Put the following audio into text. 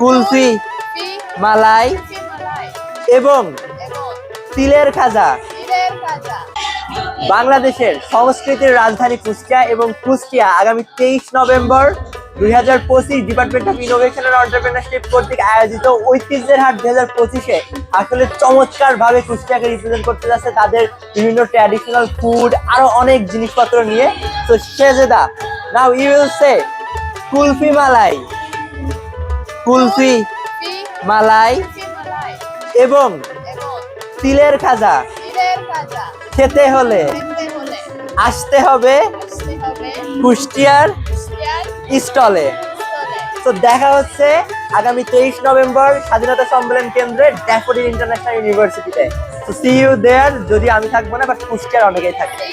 কুলফি, মালাই এবং তিলের খাজা। বাংলাদেশের সংস্কৃতির রাজধানী কুষ্টিয়া এবং কুষ্টিয়া আগামী তেইশ নভেম্বর দুই হাজার পঁচিশ department of innovation and entrepreneurship কর্তৃক আয়োজিত ঐতিহ্যের হাট দুই হাজার পঁচিশে আসলে চমৎকার ভাবে কুষ্টিয়াকে রিপ্রেজেন্ট করতে যাচ্ছে তাদের বিভিন্ন ট্র্যাডিশনাল ফুড আরও অনেক জিনিসপত্র নিয়ে। তো শেজেদা now you will see kulfi malai. Kulfi, malai এবং তিলের খাজা। খেতে হলে আসতে হবে কুষ্টিয়ার স্টলে। তো দেখা হচ্ছে আগামী তেইশ নভেম্বর স্বাধীনতা সম্মেলন কেন্দ্রে ড্যাফোডিল ইন্টারন্যাশনাল ইউনিভার্সিটিতে। তো সি ইউ দেয়ার যদি আমি থাকব না বাট কুষ্টিয়ার অনেকেই থাকবে।